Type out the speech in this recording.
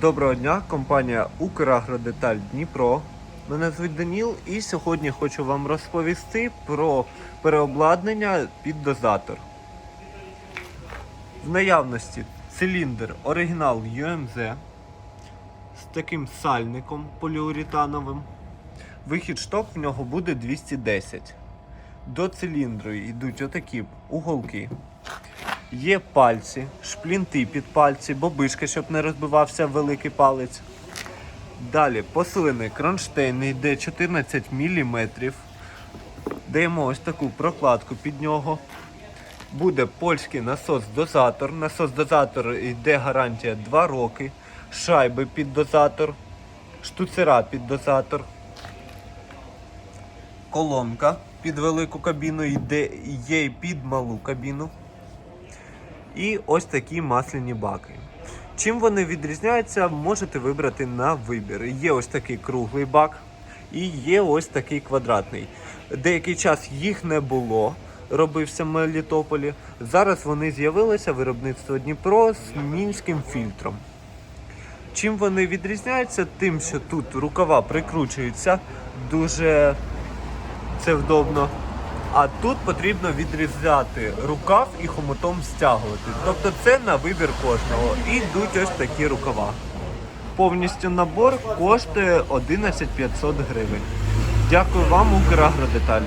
Доброго дня, компанія Украгродеталь Дніпро. Мене звуть Даніл і сьогодні хочу вам розповісти про переобладнання під дозатор. В наявності циліндр оригінал UMZ з таким сальником поліуретановим. Вихід шток в нього буде 210. До циліндру йдуть отакі уголки. Є пальці, шплінти під пальці, бобишка, щоб не розбивався великий палець. Далі посилений кронштейн йде 14 мм. Даємо ось таку прокладку під нього. Буде польський насос-дозатор. Насос-дозатор йде гарантія 2 роки. Шайби під дозатор, штуцера під дозатор. Колонка під велику кабіну йде, є під малу кабіну. І ось такі масляні баки. Чим вони відрізняються, можете вибрати на вибір. Є ось такий круглий бак і є ось такий квадратний. Деякий час їх не було, робився в Мелітополі. Зараз вони з'явилися виробництво Дніпро з мінським фільтром. Чим вони відрізняються? Тим, що тут рукава прикручуються дуже це вдобно. А тут потрібно відрізати рукав і хомутом стягувати. Тобто це на вибір кожного. І йдуть ось такі рукава. Повністю набор коштує 11 500 гривень. Дякую вам, Украгродеталь.